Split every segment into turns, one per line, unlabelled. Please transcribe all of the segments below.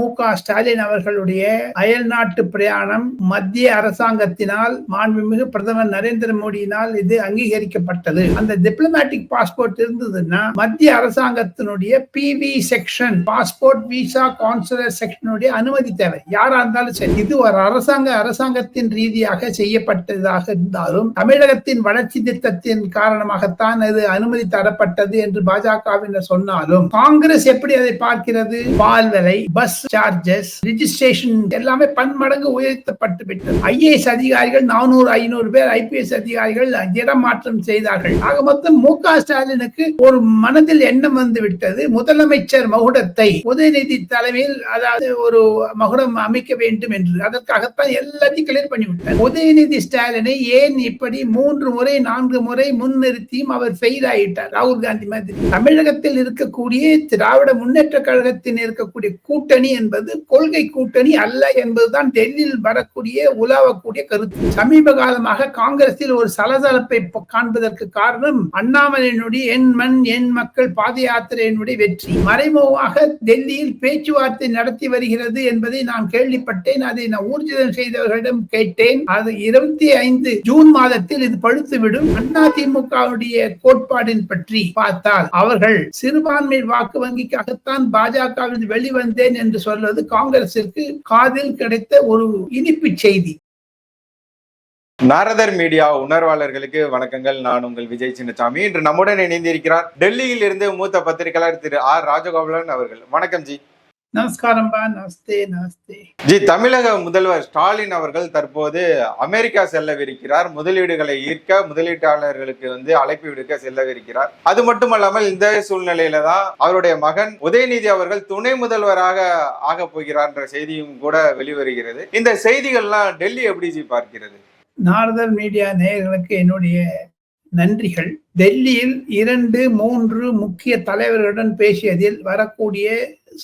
மு க ஸ்டாலின் அவர்களுடைய அயல்நாட்டு பிரயாணம் மத்திய அரசாங்கத்தினால் மாண்புமிகு பிரதமர் நரேந்திர மோடியினால் இது அங்கீகரிக்கப்பட்டது. அந்த டிப்ளமேட்டிக் பாஸ்போர்ட் இருந்ததுன்னா மத்திய அரசாங்கத்தினுடைய PV section passport visa consular செக்ஷனுடைய அனுமதி தேவை. யாரா இருந்தாலும் சரி இது ஒரு அரசாங்க அரசாங்கத்தின் ரீதியாக செய்யப்பட்டதாக இருந்தாலும் தமிழகத்தின் வளர்ச்சி திட்டத்தின் காரணமாகத்தான் அது அனுமதி தரப்பட்டது என்று பாஜகவினர் சொன்னாலும் காங்கிரஸ் எப்படி அதை பார்க்கிறது? பால்வலை பஸ் சார்ஜஸ் ரிஜிஸ்ட்ரேஷன் எல்லாமே பன்மடங்கு உயர்த்தப்பட்டு விட்டது. ஐஏஎஸ் அதிகாரிகள் நானூறு ஐநூறு பேர் ஐபிஎஸ் அதிகாரிகள் இடம் மாற்றம் செய்தார்கள். ஆக மொத்தம் மு க ஸ்டாலினுக்கு ஒரு மனதில் எண்ணம் வந்து விட்டது. முதலமைச்சர் மகுடத்தை உதயநிதி தலைமையில் அதாவது ஒரு மகுடம் அமைக்க வேண்டும் என்று. அதற்காகத்தான் எல்லாத்தையும் கிளியர் பண்ணிவிட்டார் உதயநிதி ஸ்டாலினை ஏன் இப்படி மூன்று முறை நான்கு முறை முன்னிறுத்தியும் அவர் ஃபெயில் ஆயிட்டார்? ராகுல் காந்தி மாதிரி. தமிழகத்தில் இருக்கக்கூடிய திராவிட முன்னேற்ற கழகத்தில் இருக்கக்கூடிய கூட்டணி என்பது கொள்கை கூட்டணி அல்ல என்பதுதான் டெல்லியில் வரக்கூடிய உலாவக்கூடிய கருத்து. சமீப காலமாக காங்கிரஸில் ஒரு சலசலப்பை காண்பதற்கு காரணம் அண்ணாமலையினுடைய என் மண் என் மக்கள் பாத யாத்திரையினுடைய வெற்றி. மறைமுகமாக டெல்லியில் பேச்சுவார்த்தை நடத்தி வருகிறது என்பதை நான் கேள்விப்பட்டேன். அதை நான் ஊர்ஜிதம் செய்தவர்களிடம் கேட்டேன். அது இருபத்தி ஐந்து ஜூன் மாதத்தில் இது பழுத்துவிடும். அதிமுகவுடைய கோட்பாடின் பற்றி பார்த்தால் அவர்கள் சிறுபான்மை வாக்கு வங்கிக்காகத்தான் பாஜகவில் வெளிவந்தேன் என்று சொல்வது காங்கிரசிற்கு காதில் கிடைத்த ஒரு இனிப்பு செய்தி.
நாரதர் மீடியா உணர்வாளர்களுக்கு வணக்கங்கள். நான் உங்கள் விஜய் சின்னசாமி. இன்று நம்முடன் இணைந்திருக்கிறார். டெல்லியில் இருந்து மூத்த பத்திரிகையாளர் திரு ஆர் ராஜகோபாலன் அவர்கள். வணக்கம் ஜி.
நமஸ்காரம் பா நமஸ்தே நமஸ்தே.
ஜி தமிழக முதல்வர் ஸ்டாலின் அவர்கள் தற்போது அமெரிக்கா செல்லவிருக்கிறார். முதலீடுகளை ஈர்க்க முதலீட்டாளர்களுக்கு வந்து அழைப்பு விடுக்க செல்லவிருக்கிறார். அது மட்டுமல்லாமல் இந்த சூழ்நிலையில தான் அவருடைய மகன் உதயநிதி அவர்கள் துணை முதல்வராக ஆக போகிறார் என்ற செய்தியும் கூட வெளிவருகிறது. இந்த செய்திகள்லாம் டெல்லி எப்படி ஜி பார்க்கிறது?
நாரதர் மீடியா நேயர்களுக்கு என்னுடைய நன்றிகள். டெல்லியில் இரண்டு மூன்று முக்கிய தலைவர்களுடன் பேசியதில் வரக்கூடிய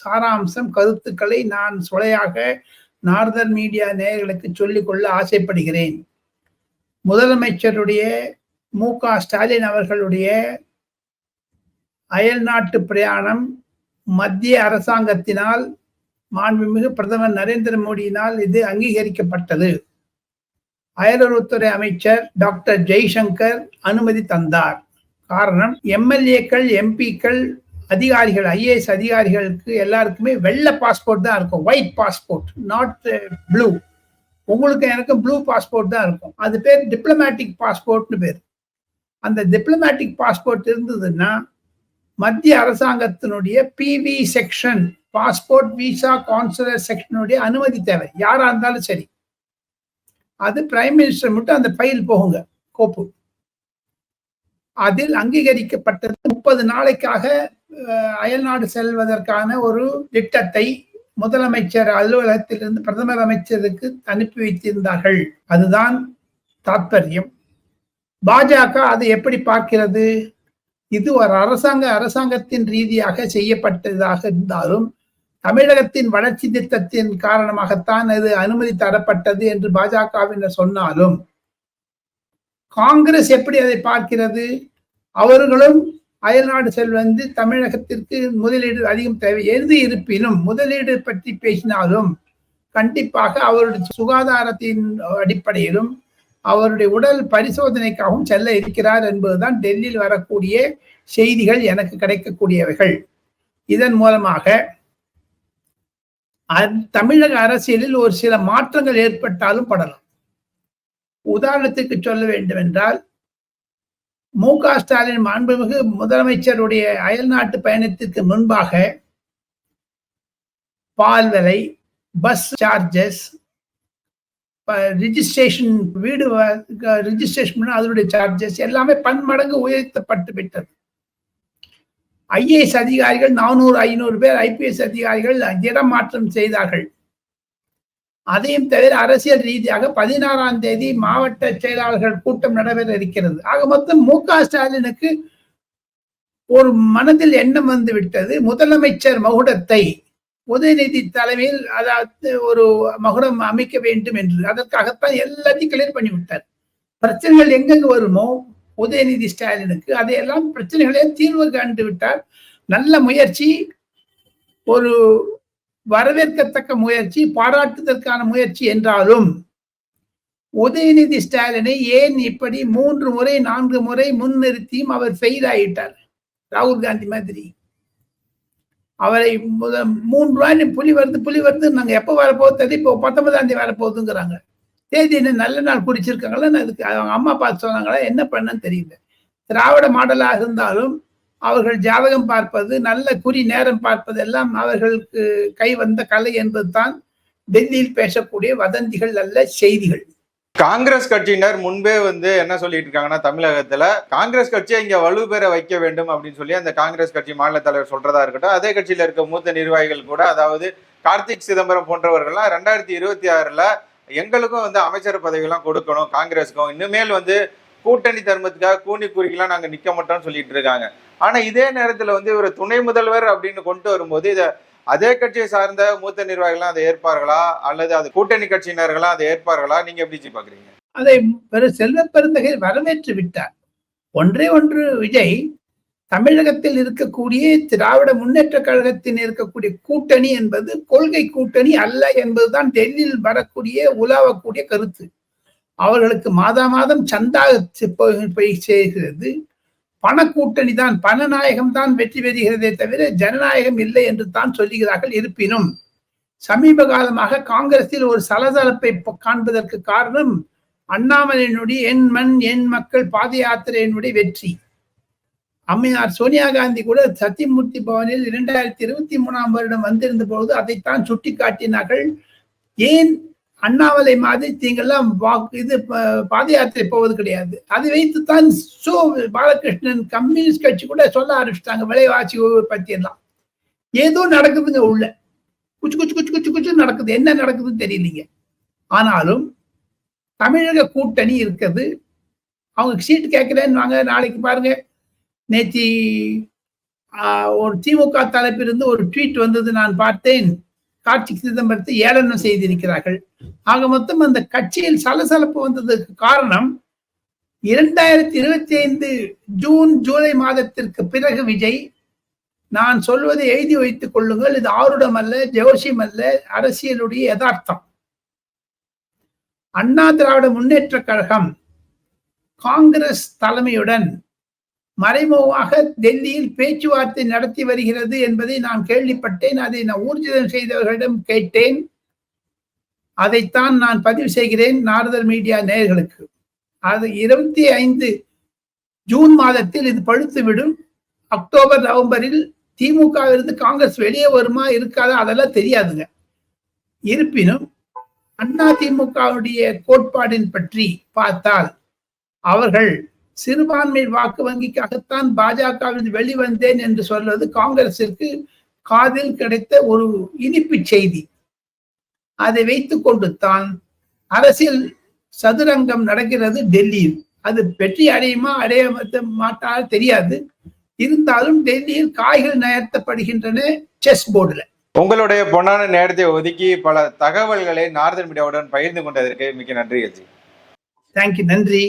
சாராம்சம் கருத்துக்களை நான் சுளையாக நார்தர் மீடியா நேயர்களுக்கு சொல்லிக்கொள்ள ஆசைப்படுகிறேன். முதலமைச்சருடைய மு. க. ஸ்டாலின் அவர்களுடைய அயல்நாட்டு பிரயாணம் மத்திய அரசாங்கத்தினால் மாண்புமிகு பிரதமர் நரேந்திர மோடியினால் இது அங்கீகரிக்கப்பட்டது. அயலுறவுத்துறை அமைச்சர் டாக்டர் ஜெய்சங்கர் அனுமதி தந்தார். காரணம் எம்எல்ஏக்கள் எம்பிக்கள் அதிகாரிகள் ஐஏஎஸ் அதிகாரிகளுக்கு எல்லாருக்குமே வெள்ளை பாஸ்போர்ட் தான் இருக்கும். ஒயிட் பாஸ்போர்ட் நாட் ப்ளூ உங்களுக்கு எனக்கு ப்ளூ பாஸ்போர்ட் தான் இருக்கும். அது பேர் டிப்ளமேட்டிக் பாஸ்போர்ட்னு பேர். அந்த டிப்ளமேட்டிக் பாஸ்போர்ட் இருந்ததுன்னா மத்திய அரசாங்கத்தினுடைய PV section passport visa consular செக்ஷனுடைய அனுமதி தேவை. யாரா இருந்தாலும் சரி. அது பிரைம் மினிஸ்டர் மட்டும் அந்த ஃபைல் போகுங்க கோப்பு. அதில் அங்கீகரிக்கப்பட்டது முப்பது நாளைக்காக அயல்நாடு செல்வதற்கான ஒரு திட்டத்தை முதலமைச்சர் அலுவலகத்திலிருந்து பிரதமர் அமைச்சருக்கு அனுப்பி வைத்திருந்தார்கள். அதுதான் தாத்பரியம். பாஜக அதை எப்படி பார்க்கிறது? இது ஒரு அரசாங்க அரசாங்கத்தின் ரீதியாக செய்யப்பட்டதாக இருந்தாலும் தமிழகத்தின் வளர்ச்சி திட்டத்தின் காரணமாகத்தான் அது அனுமதி தரப்பட்டது என்று பாஜகவினர் சொன்னாலும் காங்கிரஸ் எப்படி அதை பார்க்கிறது? அவர்களும் அயல்நாடு செல்வந்து தமிழகத்திற்கு முதலீடு அதிகம் தேவை எது இருப்பினும் முதலீடு பற்றி பேசினாலும் கண்டிப்பாக அவருடைய சுகாதாரத்தின் அடிப்படையிலும் அவருடைய உடல் பரிசோதனைக்காகவும் செல்ல இருக்கிறார் என்பதுதான் டெல்லியில் வரக்கூடிய செய்திகள் எனக்கு கிடைக்கக்கூடியவைகள். இதன் மூலமாக தமிழக அரசியலில் ஒரு சில மாற்றங்கள் ஏற்பட்டாலும் படலாம். உதாரணத்துக்கு சொல்ல வேண்டும் என்றால் மு க ஸ்டாலின் மாண்புமிகு முதலமைச்சருடைய அயல்நாட்டு பயணத்திற்கு முன்பாக பால் விலை பஸ் சார்ஜஸ் ரிஜிஸ்ட்ரேஷன் வீடு ரிஜிஸ்ட்ரேஷன் அதனுடைய சார்ஜஸ் எல்லாமே பன்மடங்கு உயர்த்தப்பட்டு விட்டது. ஐஏஎஸ் அதிகாரிகள் நானூறு ஐநூறு பேர் ஐபிஎஸ் அதிகாரிகள் இடம் மாற்றம் செய்தார்கள். அதையும் தவிர அரசியல் ரீதியாக பதினாறாம் தேதி மாவட்ட செயலாளர்கள் கூட்டம் நடைபெற இருக்கிறது. ஆக மொத்தம் மு க ஸ்டாலினுக்கு ஒரு மனதில் எண்ணம் வந்து விட்டது. முதலமைச்சர் மகுடத்தை உதயநிதி தலைமையில் அதாவது ஒரு மகுடம் அமைக்க வேண்டும் என்று. அதற்காகத்தான் எல்லாத்தையும் கிளியர் பண்ணிவிட்டார். பிரச்சனைகள் எங்கெங்கு வருமோ உதயநிதி ஸ்டாலினுக்கு அதையெல்லாம் பிரச்சனைகளே தீர்வு கண்டு விட்டார். நல்ல முயற்சி ஒரு வரவேற்கத்தக்க முயற்சி பாராட்டுதற்கான முயற்சி என்றாலும் உதயநிதி ஸ்டாலினை ஏன் இப்படி மூன்று முறை நான்கு முறை முன்னிறுத்தியும் அவர் ஃபெயில் ராகுல் காந்தி மாதிரி. அவரை மூன்று ரூபாய் புலி வருது புலி வருது. நாங்க எப்ப வரப்போகுது இப்போ பத்தொன்பதாம் தேதி வரப்போகுதுங்கிறாங்க. தேதி என்ன நல்ல நாள் குறிச்சிருக்காங்களா அதுக்கு அவங்க அம்மா பார்த்து சொன்னாங்களா? என்ன பண்ணன்னு தெரியல. திராவிட மாடலாக இருந்தாலும் அவர்கள் ஜாதகம் பார்ப்பது நல்ல குறி நேரம் பார்ப்பது எல்லாம் அவர்களுக்கு கை வந்த கலை என்பதுதான் டெல்லியில் பேசக்கூடிய வதந்திகள் அல்ல செய்திகள்.
காங்கிரஸ் கட்சியினர் முன்பே வந்து என்ன சொல்லிட்டு இருக்காங்கன்னா தமிழகத்துல காங்கிரஸ் கட்சியை இங்க வலுப்பெற வைக்க வேண்டும் அப்படின்னு சொல்லி அந்த காங்கிரஸ் கட்சி மாநில தலைவர் சொல்றதா இருக்கட்டும் அதே கட்சியில இருக்க மூத்த நிர்வாகிகள் கூட அதாவது கார்த்திக் சிதம்பரம் போன்றவர்கள்லாம் ரெண்டாயிரத்தி இருபத்தி ஆறுல எங்களுக்கும் வந்து அமைச்சர் பதவியெல்லாம் கொடுக்கணும் காங்கிரஸுக்கும். இனிமேல் வந்து கூட்டணி தர்மத்துக்காக கூனி குறிக்கலாம் நாங்கள் நிற்க மாட்டோம்னு சொல்லிட்டு இருக்காங்க. ஆனால் இதே நேரத்தில் வந்து இவர் துணை முதல்வர் அப்படின்னு கொண்டு வரும்போது இதை அதே கட்சியை சார்ந்த மூத்த நிர்வாகிகள்லாம் அதை ஏற்பார்களா? அல்லது அது கூட்டணி கட்சியினர்களா அதை ஏற்பார்களா? நீங்க எப்படி ஜி பாக்குறீங்க?
அதை செல்வ பெருந்தகை வரவேற்று விட்டார். ஒன்றே ஒன்று விஜய் தமிழகத்தில் இருக்கக்கூடிய திராவிட முன்னேற்ற கழகத்தில் இருக்கக்கூடிய கூட்டணி என்பது கொள்கை கூட்டணி அல்ல என்பதுதான் டெல்லியில் வரக்கூடிய உலாவக்கூடிய கருத்து. அவர்களுக்கு மாதா மாதம் சந்தா போய் போய் சேர்கிறது. பண கூட்டணி தான் பணநாயகம் தான் வெற்றி பெறுகிறதே தவிர ஜனநாயகம் இல்லை என்று தான் சொல்லுகிறார்கள் இருப்பினும். சமீப காலமாக காங்கிரஸில் ஒரு சலசலப்பை காண்பதற்கு காரணம் அண்ணாமலையினுடைய என் மண் என் மக்கள் பாத யாத்திரையினுடைய வெற்றி. அம்மையார் சோனியா காந்தி கூட சத்தியமூர்த்தி பவனில் இரண்டாயிரத்தி இருபத்தி மூணாம் வருடம் வந்திருந்த பொழுது அதைத்தான் சுட்டி காட்டினார்கள் ஏன்? அண்ணாமலை மாதிரி நீங்கள்லாம் வாக்கு இது பாத யாத்திரை போவது கிடையாது. அதை வைத்துத்தான் சோ பாலகிருஷ்ணன் கம்யூனிஸ்ட் கட்சி கூட சொல்ல ஆரம்பிச்சிட்டாங்க. விலைவாசி பற்றியெல்லாம் பத்தி எல்லாம். ஏதோ நடக்குதுங்க உள்ள. குச்சு குச்சு குச்சு குச்சு குச்சு நடக்குது. என்ன நடக்குதுன்னு தெரியலீங்க. ஆனாலும் தமிழக கூட்டணி இருக்குது அவங்க சீட்டு கேட்கலன்னு வாங்க நாளைக்கு பாருங்க. நேத்தி ஒரு திமுக தரப்பிலிருந்து ஒரு ட்வீட் வந்தது நான் பார்த்தேன். கார்த்தி சிதம்பரத்தை ஏளனம் செய்திருக்கிறார்கள். ஆக மொத்தம் அந்த கட்சியில் சலசலப்பு வந்ததுக்கு காரணம் இரண்டாயிரத்தி இருபத்தி ஐந்து ஜூன் ஜூலை மாதத்திற்கு பிறகு விஜய் நான் சொல்வதை எழுதி வைத்துக் கொள்ளுங்கள் இது ஆருடம் அல்ல ஜோசியம் அல்ல அரசியலுடைய யதார்த்தம். அண்ணா திராவிட முன்னேற்ற கழகம் காங்கிரஸ் தலைமையுடன் மறைமுகமாக டெல்லியில் பேச்சுவார்த்தை நடத்தி வருகிறது என்பதை நான் கேள்விப்பட்டேன். அதை நான் ஊர்ஜிதம் செய்தவர்களிடம் கேட்டேன். அதைத்தான் நான் பதிவு செய்கிறேன் நாரதர் மீடியா நேயர்களுக்கு. அது இருபத்தி ஐந்து ஜூன் மாதத்தில் இது பழுத்துவிடும். அக்டோபர் நவம்பரில் திமுகவிலிருந்து காங்கிரஸ் வெளியே வருமா இருக்காதா அதெல்லாம் தெரியாதுங்க. இருப்பினும் அண்ணா திமுகவுடைய கோட்பாடின் பற்றி பார்த்தால் அவர்கள் சிறுபான்மை வாக்கு வங்கிக்காகத்தான் பாஜகவில் வெளிவந்தேன் என்று சொல்வது காங்கிரசிற்கு காதில் கிடைத்த ஒரு இனிப்பு செய்தி. அதை வைத்துக் கொண்டு தான் அரசியல் சதுரங்கம் நடக்கிறது டெல்லியில். அது வெற்றி அடையுமா அடைய மாட்டா தெரியாது. இருந்தாலும் டெல்லியில் காய்கள் நகர்த்தப்படுகின்றன செஸ் போர்டுல.
உங்களுடைய பொன்னான நேரத்தை ஒதுக்கி பல தகவல்களை நார்தன் மீடியாவுடன் பகிர்ந்து கொண்டதற்கு மிக்க நன்றி
தேங்க்யூ நன்றி.